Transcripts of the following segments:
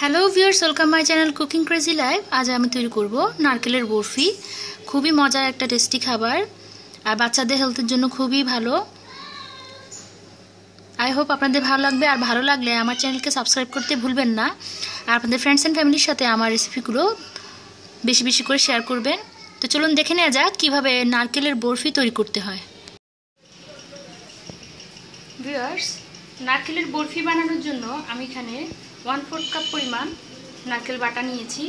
Hello viewers welcome my channel cooking crazy live আজ আমি তৈরি করব নারকেলের বরফি। খুবই মজার একটা টেস্টি খাবার। আর বাচ্চাদের হেলথের জন্য খুবই ভালো। আই হোপ আপনাদের ভালো লাগবে। আর ভালো লাগলে আমার চ্যানেলকে সাবস্ক্রাইব করতে ভুলবেন না। আর আপনাদের ফ্রেন্ডস অ্যান্ড ফ্যামিলির সাথে আমার রেসিপিগুলো বেশি বেশি করে শেয়ার করবেন। তো চলুন দেখে নেওয়া যাক কীভাবে নারকেলের বরফি তৈরি করতে হয়। ভিউয়ার্স নারকেলের বরফি বানানোর জন্য আমি এখানে ওয়ান ফোর্থ কাপ পরিমাণ নারকেল বাটা নিয়েছি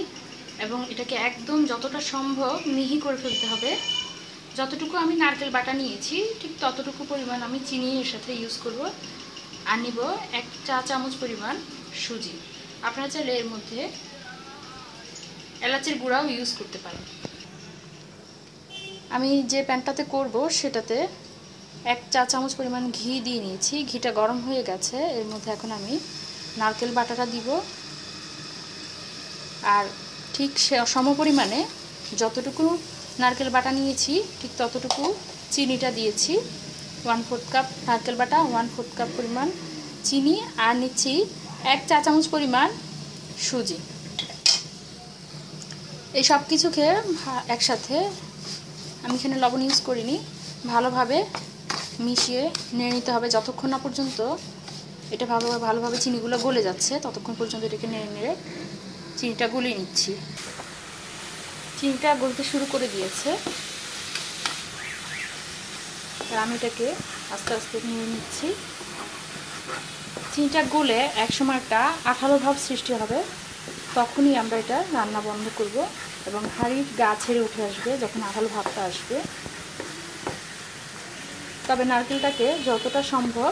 এবং এটাকে একদম যতটা সম্ভব মিহি করে ফেলতে হবে। যতটুকু আমি নারকেল বাটা নিয়েছি, ঠিক ততটুকু পরিমাণ আমি চিনি এর সাথে ইউজ করব। আর নিব এক চা চামচ পরিমাণ সুজি। আপনারা চাইলে এর মধ্যে এলাচের গুঁড়াও ইউজ করতে পারেন। আমি যে প্যানটাতে করব সেটাতে এক চা চামচ পরিমাণ ঘি দিয়ে নিয়েছি। ঘিটা গরম হয়ে গেছে, এর মধ্যে এখন আমি নারকেল বাটাটা দিব। আর ঠিক সে সম পরিমাণে যতটুকু নারকেল বাটা নিয়েছি, ঠিক ততটুকু চিনিটা দিয়েছি। ওয়ান ফোর্থ কাপ নারকেল বাটা ওয়ান ফোর্থ কাপ পরিমাণ চিনি, আর নিচ্ছি এক চা চামচ পরিমাণ সুজি। এই সব কিছুকে একসাথে আমি এখানে লবণ ইউজ করিনি। ভালোভাবে মিশিয়ে নিয়ে নিতে হবে। যতক্ষণ না পর্যন্ত এটা ভালোভাবে ভালোভাবে চিনিগুলো গলে যাচ্ছে। ততক্ষণ পর্যন্ত এটাকে নেড়ে নেড়ে চিনিটা গলিয়ে নিচ্ছি। চিনিটা গলতে শুরু করে দিয়েছে। আমি এটাকে আস্তে আস্তে নেড়ে নিচ্ছি। চিনিটা গলে একসময় একটা আঠালো ভাব সৃষ্টি হবে। তখনই আমরা এটা রান্না বন্ধ করব এবং হাঁড়ির গা ছেড়ে উঠে আসবে যখন আঠালো ভাবটা আসবে। তবে নারকেলটাকে যতটা সম্ভব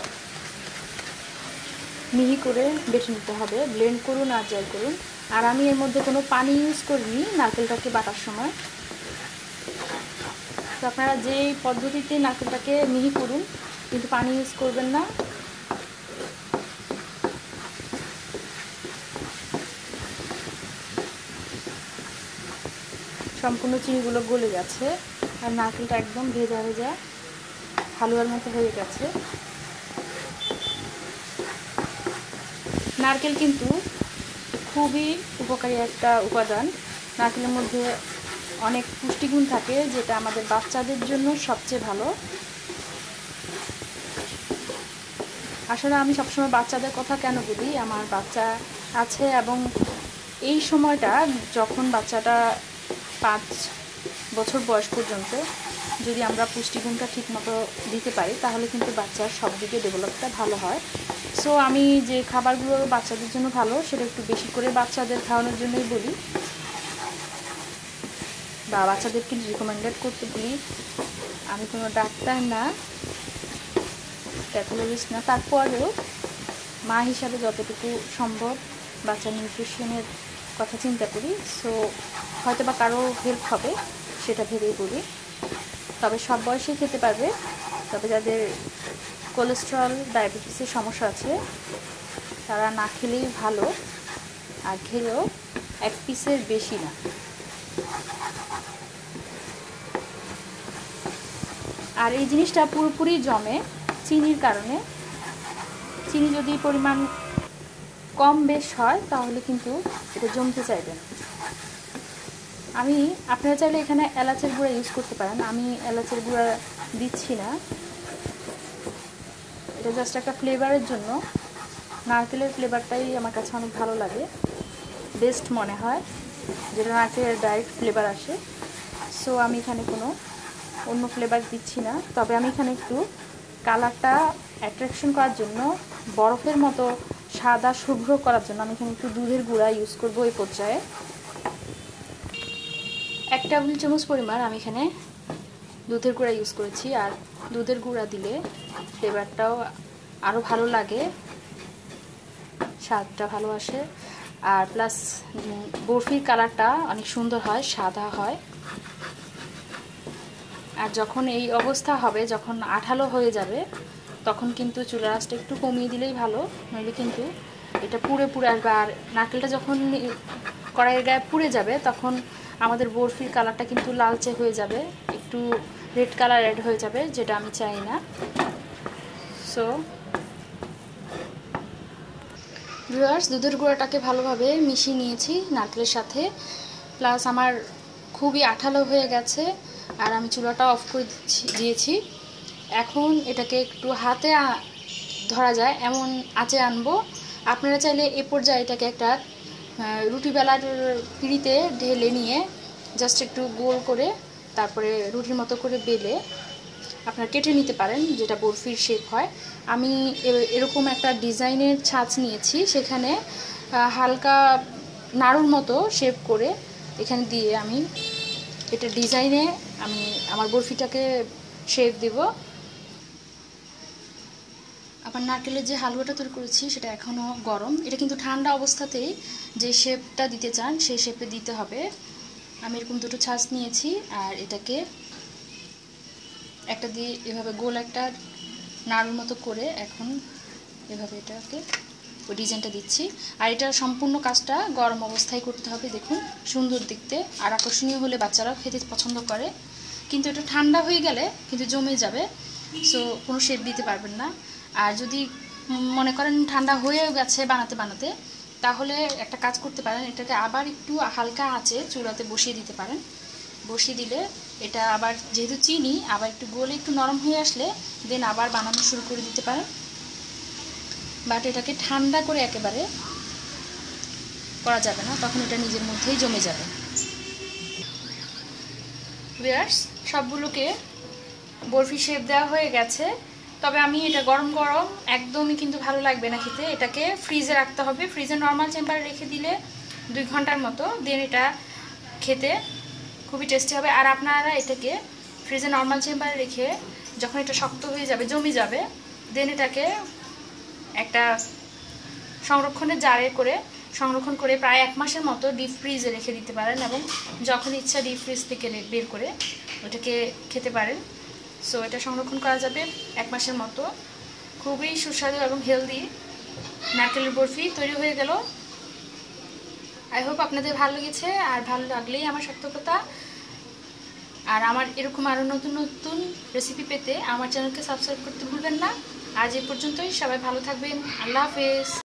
মিহি করে বেছে নিতে হবে ব্লেন্ড করুন আর যাই করুন। আর আমি এর মধ্যে কোনো পানি ইউজ করিনি নারকেলটাকে বাটার সময়। তো আপনারা যে পদ্ধতিতে নারকেলটাকে মিহি করুন, কিন্তু পানি ইউজ করবেন না। সম্পূর্ণ চিনিগুলো গলে গেছে, আর নারকেলটা একদম ভেজা ভেজা হালুয়ার মতো হয়ে গেছে। নারকেল কিন্তু খুবই উপকারী একটা উপাদান। নারকেলের মধ্যে অনেক পুষ্টিগুণ থাকে, যেটা আমাদের বাচ্চাদের জন্য সবচেয়ে ভালো। আসলে আমি সবসময় বাচ্চাদের কথা কেন বলি? আমার বাচ্চা আছে এবং এই সময়টা যখন বাচ্চাটা পাঁচ বছর বয়স পর্যন্ত যদি আমরা পুষ্টিগুণটা ঠিকমতো দিতে পারি, তাহলে কিন্তু বাচ্চার সব দিকে ডেভেলপটা ভালো হয়। সো আমি যে খাবারগুলো বাচ্চাদের জন্য ভালো, সেটা একটু বেশি করে বাচ্চাদের খাওয়ানোর জন্যই বলি। বা বাচ্চাদেরকে রিকমেন্ডেড করতে বলি। আমি কোনো ডাক্তার না প্যাথোলজিস্ট না। তারপরেও মা হিসাবে যতটুকু সম্ভব বাচ্চার নিউট্রিশনের কথা চিন্তা করি। সো হয়তো বা কারও হেল্প হবে, সেটা ভেবেই বলি। তবে সব বয়সেই খেতে পারবে। তবে যাদের কোলেস্ট্রল, ডায়াবেটিসের সমস্যা আছে। তারা না খেলেই ভালো, আর খেলেও এক পিসের বেশি না। আর এই জিনিসটা পুরোপুরি জমে চিনির কারণে। চিনি যদি পরিমাণ কম বেশ হয়, তাহলে কিন্তু এটা জমতে চাইবে না। আমি, আপনারা চাইলে এখানে এলাচের গুঁড়া ইউজ করতে পারেন। আমি এলাচের গুঁড়া দিচ্ছি না। এটা জাস্ট একটা ফ্লেভারের জন্য। নারকেলের ফ্লেভারটাই আমার কাছে অনেক ভালো লাগে। বেস্ট মনে হয়, যেটা নারকেলের ডাইরেক্ট ফ্লেভার আসে। সো আমি এখানে কোনো অন্য ফ্লেভার দিচ্ছি না। তবে আমি এখানে একটু কালারটা অ্যাট্রাকশন করার জন্য, বরফের মতো সাদা শুভ্র করার জন্য আমি এখানে একটু দুধের গুঁড়া ইউজ করব এই পর্যায়ে। এক টেবিল চামচ পরিমাণ আমি এখানে দুধের গুঁড়া ইউজ করেছি। আর দুধের গুঁড়া দিলে ফ্লেভারটাও আরও ভালো লাগে, স্বাদটা ভালো আসে। আর প্লাস বরফির কালারটা অনেক সুন্দর হয়, সাদা হয়। আর যখন এই অবস্থা হবে, যখন আঠালো হয়ে যাবে, তখন কিন্তু চুলা আঁচটা একটু কমিয়ে দিলেই ভালো, নইলে কিন্তু এটা পুড়ে পুড়ে আসবে। আর নারকেলটা যখন কড়াইয়ের গায়ে পুড়ে যাবে, তখন আমাদের বরফির কালারটা কিন্তু লালচে হয়ে যাবে, একটু রেড কালার অ্যাড হয়ে যাবে, যেটা আমি চাই না। সো ভিউয়ার্স দুধের গুঁড়াটাকে ভালোভাবে মিশিয়ে নিয়েছি নারকেলের সাথে। প্লাস আমার খুবই আঠালো হয়ে গেছে, আর আমি চুলাটা অফ করে দিয়েছি। এখন এটাকে একটু হাতে ধরা যায়, এমন আঁচে আনব। আপনারা চাইলে এ পর্যায়ে এটাকে একটা রুটি বেলার পিঁড়িতে ঢেলে নিয়ে জাস্ট একটু গোল করে তারপরে রুটির মতো করে বেলে আপনারা কেটে নিতে পারেন, যেটা বরফির শেপ হয়। আমি এরকম একটা ডিজাইনের ছাঁচ নিয়েছি, সেখানে হালকা নাড়ুর মতো শেপ করে এখানে দিয়ে আমি এটা ডিজাইনে আমি আমার বরফিটাকে শেপ দেব। আবার নারকেলের যে হালুয়াটা তৈরি করেছি, সেটা এখনও গরম। এটা কিন্তু ঠান্ডা অবস্থাতেই যে শেপটা দিতে চান, সেই শেপে দিতে হবে। আমি এরকম দুটো ছাঁচ নিয়েছি, আর এটাকে একটা দিয়ে এভাবে গোল একটা নাড়ুর মতো করে এখন এভাবে এটাকে ওই ডিজাইনটা দিচ্ছি। আর এটা সম্পূর্ণ কাজটা গরম অবস্থায় করতে হবে, দেখুন, সুন্দর দেখতে। আর আকর্ষণীয় হলে বাচ্চারাও খেতে পছন্দ করে। কিন্তু এটা ঠান্ডা হয়ে গেলে কিন্তু জমে যাবে সো কোনো শেপ দিতে পারবেন না। আর যদি মনে করেন ঠান্ডা হয়ে গেছে বানাতে বানাতে তাহলে একটা কাজ করতে পারেন, এটাকে আবার একটু হালকা আঁচে চুলাতে বসিয়ে দিতে পারেন। বসিয়ে দিলে এটা আবার যেহেতু চিনি, আবার একটু গোলে একটু নরম হয়ে আসলে দেন আবার বানানো শুরু করে দিতে পারেন। বাট এটাকে ঠান্ডা করে একেবারে করা যাবে না, তখন এটা নিজের মধ্যেই জমে যাবে। সবগুলোকে বরফি শেপ দেওয়া হয়ে গেছে। তবে আমি এটা গরম গরম একদমই কিন্তু ভালো লাগবে না খেতে। এটাকে ফ্রিজে রাখতে হবে। ফ্রিজে নর্মাল চেম্বারে রেখে দিলে দুই ঘণ্টার মতো দেন এটা খেতে খুবই টেস্টি হবে। আর আপনারা এটাকে ফ্রিজে নর্মাল চেম্বারে রেখে যখন এটা শক্ত হয়ে যাবে, জমে যাবে দেন এটাকে একটা সংরক্ষণের জারে করে, সংরক্ষণ করে প্রায় এক মাসের মতো ডিপ ফ্রিজে রেখে দিতে পারেন এবং যখন ইচ্ছা ডিপ ফ্রিজ থেকে বের করে ওটাকে খেতে পারেন। সো এটা সংরক্ষণ করা যাবে এক মাসের মতো। খুবই সুস্বাদু এবং হেলদি নারকেলের বরফি তৈরি হয়ে গেল। আই হোপ আপনাদের ভালো লেগেছে, আর ভালো লাগলেই আমার সার্থকতা আর আমার এরকম আরও নতুন নতুন রেসিপি পেতে আমার চ্যানেলকে সাবস্ক্রাইব করতে ভুলবেন না। আজ এ পর্যন্তই, সবাই ভালো থাকবেন। আল্লাহ হাফেজ।